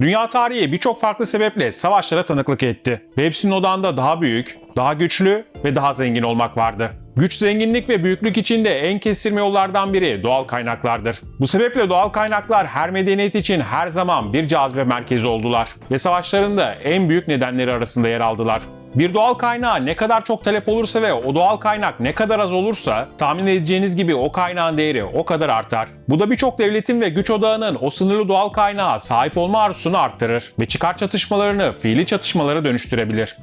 Dünya tarihi birçok farklı sebeple savaşlara tanıklık etti. Ve hepsinin odağında daha büyük, daha güçlü ve daha zengin olmak vardı. Güç, zenginlik ve büyüklük içinde en kestirme yollardan biri doğal kaynaklardır. Bu sebeple doğal kaynaklar her medeniyet için her zaman bir cazibe merkezi oldular ve savaşların da en büyük nedenleri arasında yer aldılar. Bir doğal kaynağa ne kadar çok talep olursa ve o doğal kaynak ne kadar az olursa tahmin edeceğiniz gibi o kaynağın değeri o kadar artar. Bu da birçok devletin ve güç odağının o sınırlı doğal kaynağa sahip olma arzusunu arttırır ve çıkar çatışmalarını fiili çatışmalara dönüştürebilir.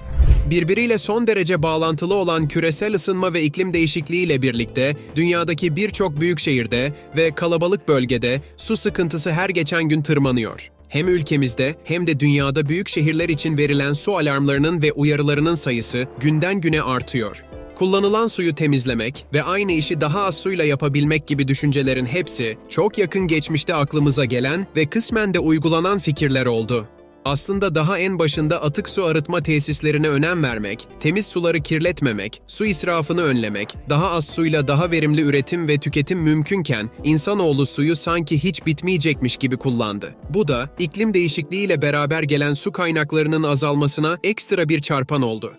Birbiriyle son derece bağlantılı olan küresel ısınma ve iklim değişikliği ile birlikte dünyadaki birçok büyük şehirde ve kalabalık bölgede su sıkıntısı her geçen gün tırmanıyor. Hem ülkemizde hem de dünyada büyük şehirler için verilen su alarmlarının ve uyarılarının sayısı günden güne artıyor. Kullanılan suyu temizlemek ve aynı işi daha az suyla yapabilmek gibi düşüncelerin hepsi çok yakın geçmişte aklımıza gelen ve kısmen de uygulanan fikirler oldu. Aslında daha en başında atık su arıtma tesislerine önem vermek, temiz suları kirletmemek, su israfını önlemek, daha az suyla daha verimli üretim ve tüketim mümkünken insanoğlu suyu sanki hiç bitmeyecekmiş gibi kullandı. Bu da iklim değişikliğiyle beraber gelen su kaynaklarının azalmasına ekstra bir çarpan oldu.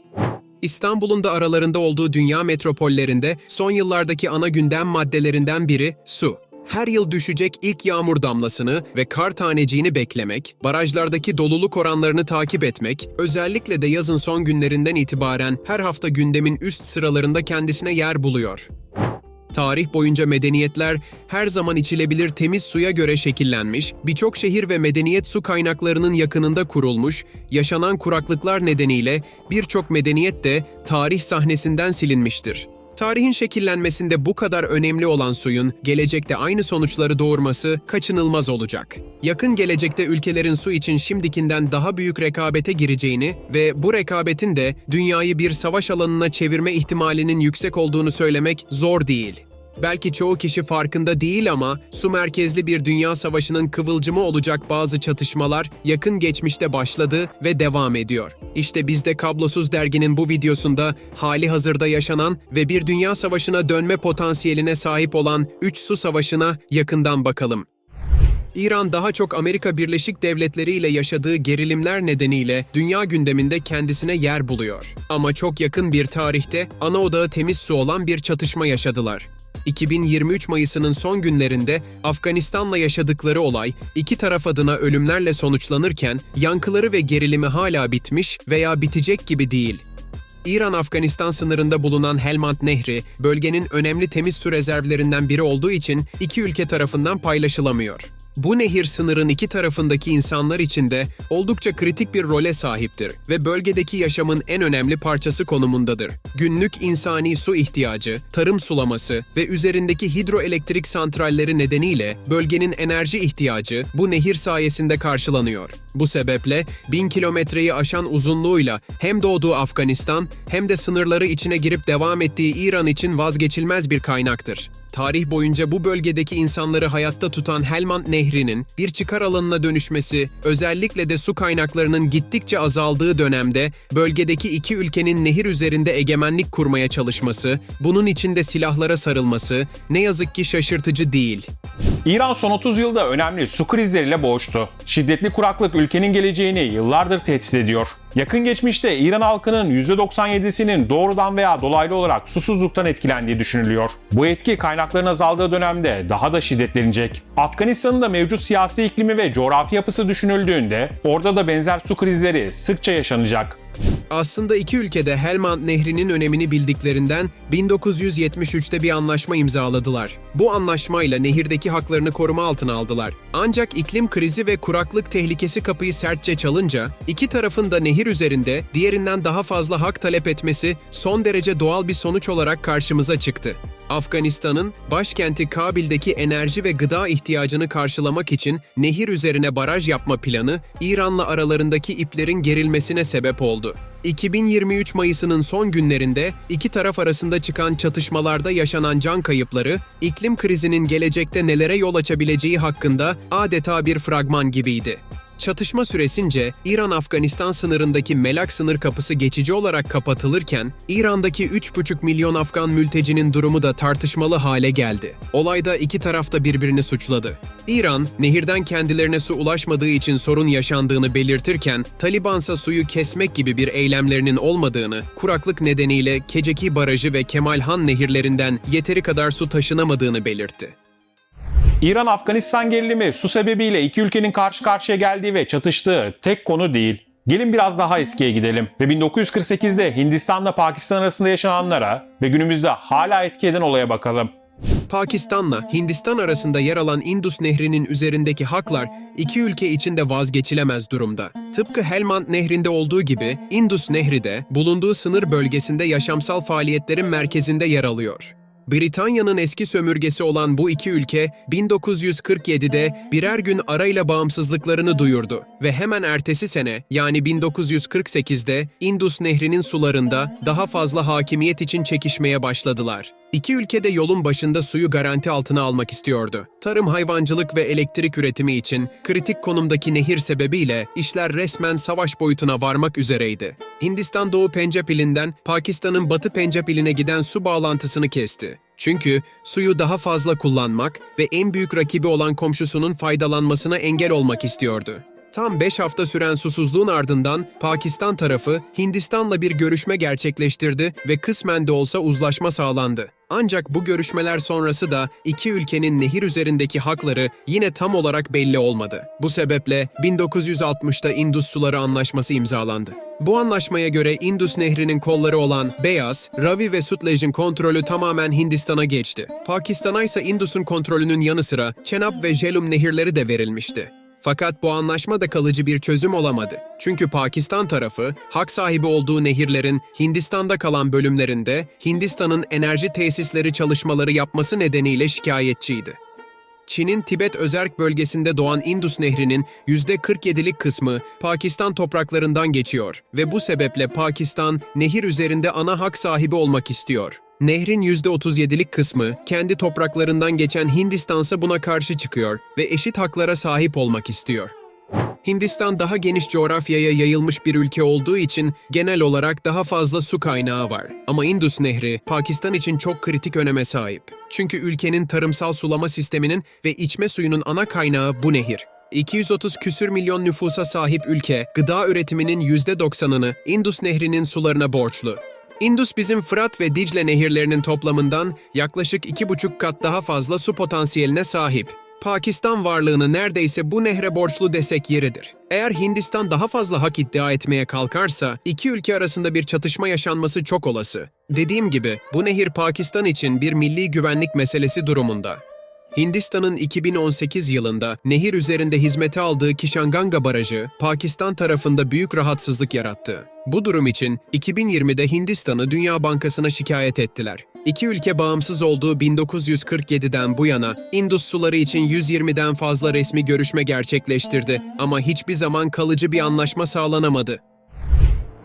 İstanbul'un da aralarında olduğu dünya metropollerinde son yıllardaki ana gündem maddelerinden biri su. Her yıl düşecek ilk yağmur damlasını ve kar taneciğini beklemek, barajlardaki doluluk oranlarını takip etmek, özellikle de yazın son günlerinden itibaren her hafta gündemin üst sıralarında kendisine yer buluyor. Tarih boyunca medeniyetler her zaman içilebilir temiz suya göre şekillenmiş, birçok şehir ve medeniyet su kaynaklarının yakınında kurulmuş, yaşanan kuraklıklar nedeniyle birçok medeniyet de tarih sahnesinden silinmiştir. Tarihin şekillenmesinde bu kadar önemli olan suyun gelecekte aynı sonuçları doğurması kaçınılmaz olacak. Yakın gelecekte ülkelerin su için şimdikinden daha büyük rekabete gireceğini ve bu rekabetin de dünyayı bir savaş alanına çevirme ihtimalinin yüksek olduğunu söylemek zor değil. Belki çoğu kişi farkında değil ama su merkezli bir dünya savaşının kıvılcımı olacak bazı çatışmalar yakın geçmişte başladı ve devam ediyor. İşte biz de Kablosuz Dergi'nin bu videosunda hali hazırda yaşanan ve bir dünya savaşına dönme potansiyeline sahip olan 3 su savaşına yakından bakalım. İran daha çok Amerika Birleşik Devletleri ile yaşadığı gerilimler nedeniyle dünya gündeminde kendisine yer buluyor. Ama çok yakın bir tarihte ana odağı temiz su olan bir çatışma yaşadılar. 2023 Mayıs'ının son günlerinde Afganistan'la yaşadıkları olay iki taraf adına ölümlerle sonuçlanırken yankıları ve gerilimi hala bitmiş veya bitecek gibi değil. İran-Afganistan sınırında bulunan Helmand Nehri, bölgenin önemli temiz su rezervlerinden biri olduğu için iki ülke tarafından paylaşılamıyor. Bu nehir sınırın iki tarafındaki insanlar için de oldukça kritik bir role sahiptir ve bölgedeki yaşamın en önemli parçası konumundadır. Günlük insani su ihtiyacı, tarım sulaması ve üzerindeki hidroelektrik santralleri nedeniyle bölgenin enerji ihtiyacı bu nehir sayesinde karşılanıyor. Bu sebeple 1000 kilometreyi aşan uzunluğuyla hem doğduğu Afganistan hem de sınırları içine girip devam ettiği İran için vazgeçilmez bir kaynaktır. Tarih boyunca bu bölgedeki insanları hayatta tutan Helmand Nehri'nin bir çıkar alanına dönüşmesi, özellikle de su kaynaklarının gittikçe azaldığı dönemde bölgedeki iki ülkenin nehir üzerinde egemenlik kurmaya çalışması, bunun içinde silahlara sarılması ne yazık ki şaşırtıcı değil. İran son 30 yılda önemli su krizleriyle boğuştu. Şiddetli kuraklık ülkenin geleceğini yıllardır tehdit ediyor. Yakın geçmişte İran halkının %97'sinin doğrudan veya dolaylı olarak susuzluktan etkilendiği düşünülüyor. Bu etki kaynakların azaldığı dönemde daha da şiddetlenecek. Afganistan'ın da mevcut siyasi iklimi ve coğrafi yapısı düşünüldüğünde orada da benzer su krizleri sıkça yaşanacak. Aslında iki ülkede Helmand Nehri'nin önemini bildiklerinden 1973'te bir anlaşma imzaladılar. Bu anlaşmayla nehirdeki haklarını koruma altına aldılar. Ancak iklim krizi ve kuraklık tehlikesi kapıyı sertçe çalınca, iki tarafın da nehir üzerinde diğerinden daha fazla hak talep etmesi son derece doğal bir sonuç olarak karşımıza çıktı. Afganistan'ın başkenti Kabil'deki enerji ve gıda ihtiyacını karşılamak için nehir üzerine baraj yapma planı İran'la aralarındaki iplerin gerilmesine sebep oldu. 2023 Mayıs'ının son günlerinde iki taraf arasında çıkan çatışmalarda yaşanan can kayıpları, iklim krizinin gelecekte nelere yol açabileceği hakkında adeta bir fragman gibiydi. Çatışma süresince İran-Afganistan sınırındaki Melak sınır kapısı geçici olarak kapatılırken, İran'daki 3,5 milyon Afgan mültecinin durumu da tartışmalı hale geldi. Olayda iki taraf da birbirini suçladı. İran, nehirden kendilerine su ulaşmadığı için sorun yaşandığını belirtirken, Talibansa suyu kesmek gibi bir eylemlerinin olmadığını, kuraklık nedeniyle Keceki Barajı ve Kemalhan nehirlerinden yeteri kadar su taşınamadığını belirtti. İran-Afganistan gerilimi su sebebiyle iki ülkenin karşı karşıya geldiği ve çatıştığı tek konu değil. Gelin biraz daha eskiye gidelim ve 1948'de Hindistan'la Pakistan arasında yaşananlara ve günümüzde hala etki eden olaya bakalım. Pakistan'la Hindistan arasında yer alan Indus Nehri'nin üzerindeki haklar iki ülke içinde vazgeçilemez durumda. Tıpkı Helmand Nehri'nde olduğu gibi Indus Nehri de bulunduğu sınır bölgesinde yaşamsal faaliyetlerin merkezinde yer alıyor. Britanya'nın eski sömürgesi olan bu iki ülke 1947'de birer gün arayla bağımsızlıklarını duyurdu ve hemen ertesi sene yani 1948'de Indus Nehri'nin sularında daha fazla hakimiyet için çekişmeye başladılar. İki ülke de yolun başında suyu garanti altına almak istiyordu. Tarım, hayvancılık ve elektrik üretimi için kritik konumdaki nehir sebebiyle işler resmen savaş boyutuna varmak üzereydi. Hindistan Doğu Pencap ilinden Pakistan'ın Batı Pencap iline giden su bağlantısını kesti. Çünkü suyu daha fazla kullanmak ve en büyük rakibi olan komşusunun faydalanmasına engel olmak istiyordu. Tam 5 hafta süren susuzluğun ardından Pakistan tarafı Hindistan'la bir görüşme gerçekleştirdi ve kısmen de olsa uzlaşma sağlandı. Ancak bu görüşmeler sonrası da iki ülkenin nehir üzerindeki hakları yine tam olarak belli olmadı. Bu sebeple 1960'da Indus Suları Anlaşması imzalandı. Bu anlaşmaya göre Indus Nehri'nin kolları olan Beyaz, Ravi ve Sutlej'in kontrolü tamamen Hindistan'a geçti. Pakistan'a ise Indus'un kontrolünün yanı sıra Chenab ve Jhelum nehirleri de verilmişti. Fakat bu anlaşma da kalıcı bir çözüm olamadı. Çünkü Pakistan tarafı, hak sahibi olduğu nehirlerin Hindistan'da kalan bölümlerinde Hindistan'ın enerji tesisleri çalışmaları yapması nedeniyle şikayetçiydi. Çin'in Tibet özerk bölgesinde doğan Indus Nehri'nin %47'lik kısmı Pakistan topraklarından geçiyor ve bu sebeple Pakistan nehir üzerinde ana hak sahibi olmak istiyor. Nehrin %37'lik kısmı kendi topraklarından geçen Hindistan'sa buna karşı çıkıyor ve eşit haklara sahip olmak istiyor. Hindistan daha geniş coğrafyaya yayılmış bir ülke olduğu için genel olarak daha fazla su kaynağı var. Ama Indus Nehri Pakistan için çok kritik öneme sahip. Çünkü ülkenin tarımsal sulama sisteminin ve içme suyunun ana kaynağı bu nehir. 230 küsür milyon nüfusa sahip ülke, gıda üretiminin %90'ını Indus Nehri'nin sularına borçlu. Indus bizim Fırat ve Dicle nehirlerinin toplamından yaklaşık 2,5 kat daha fazla su potansiyeline sahip. Pakistan varlığını neredeyse bu nehre borçlu desek yeridir. Eğer Hindistan daha fazla hak iddia etmeye kalkarsa, iki ülke arasında bir çatışma yaşanması çok olası. Dediğim gibi, bu nehir Pakistan için bir milli güvenlik meselesi durumunda. Hindistan'ın 2018 yılında nehir üzerinde hizmete aldığı Kishanganga Barajı, Pakistan tarafında büyük rahatsızlık yarattı. Bu durum için 2020'de Hindistan'ı Dünya Bankası'na şikayet ettiler. İki ülke bağımsız olduğu 1947'den bu yana Indus suları için 120'den fazla resmi görüşme gerçekleştirdi ama hiçbir zaman kalıcı bir anlaşma sağlanamadı.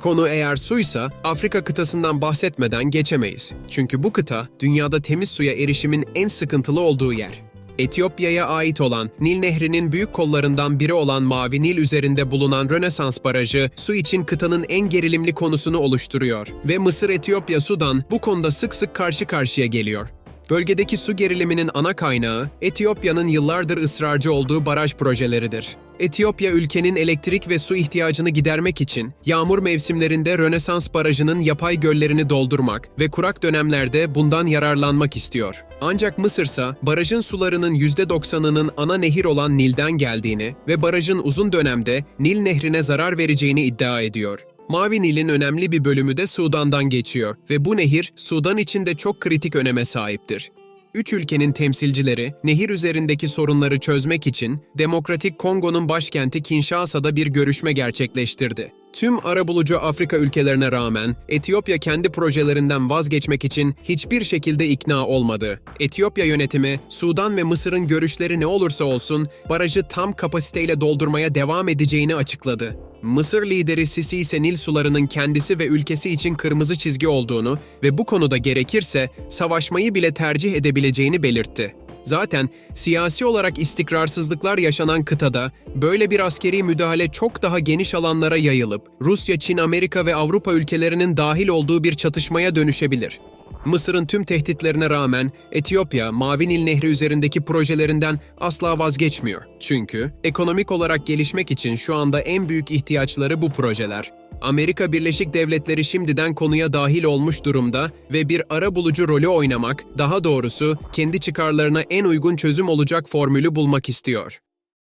Konu eğer suysa Afrika kıtasından bahsetmeden geçemeyiz. Çünkü bu kıta dünyada temiz suya erişimin en sıkıntılı olduğu yer. Etiyopya'ya ait olan Nil Nehri'nin büyük kollarından biri olan Mavi Nil üzerinde bulunan Rönesans Barajı su için kıtanın en gerilimli konusunu oluşturuyor ve Mısır, Etiyopya, Sudan bu konuda sık sık karşı karşıya geliyor. Bölgedeki su geriliminin ana kaynağı Etiyopya'nın yıllardır ısrarcı olduğu baraj projeleridir. Etiyopya ülkenin elektrik ve su ihtiyacını gidermek için yağmur mevsimlerinde Rönesans Barajı'nın yapay göllerini doldurmak ve kurak dönemlerde bundan yararlanmak istiyor. Ancak Mısırsa barajın sularının %90'ının ana nehir olan Nil'den geldiğini ve barajın uzun dönemde Nil nehrine zarar vereceğini iddia ediyor. Mavi Nil'in önemli bir bölümü de Sudan'dan geçiyor ve bu nehir Sudan için de çok kritik öneme sahiptir. Üç ülkenin temsilcileri nehir üzerindeki sorunları çözmek için Demokratik Kongo'nun başkenti Kinshasa'da bir görüşme gerçekleştirdi. Tüm arabulucu Afrika ülkelerine rağmen Etiyopya kendi projelerinden vazgeçmek için hiçbir şekilde ikna olmadı. Etiyopya yönetimi, Sudan ve Mısır'ın görüşleri ne olursa olsun barajı tam kapasiteyle doldurmaya devam edeceğini açıkladı. Mısır lideri Sisi ise Nil sularının kendisi ve ülkesi için kırmızı çizgi olduğunu ve bu konuda gerekirse savaşmayı bile tercih edebileceğini belirtti. Zaten siyasi olarak istikrarsızlıklar yaşanan kıtada böyle bir askeri müdahale çok daha geniş alanlara yayılıp Rusya, Çin, Amerika ve Avrupa ülkelerinin dahil olduğu bir çatışmaya dönüşebilir. Mısır'ın tüm tehditlerine rağmen Etiyopya, Mavi Nil Nehri üzerindeki projelerinden asla vazgeçmiyor. Çünkü ekonomik olarak gelişmek için şu anda en büyük ihtiyaçları bu projeler. Amerika Birleşik Devletleri şimdiden konuya dahil olmuş durumda ve bir ara bulucu rolü oynamak, daha doğrusu kendi çıkarlarına en uygun çözüm olacak formülü bulmak istiyor.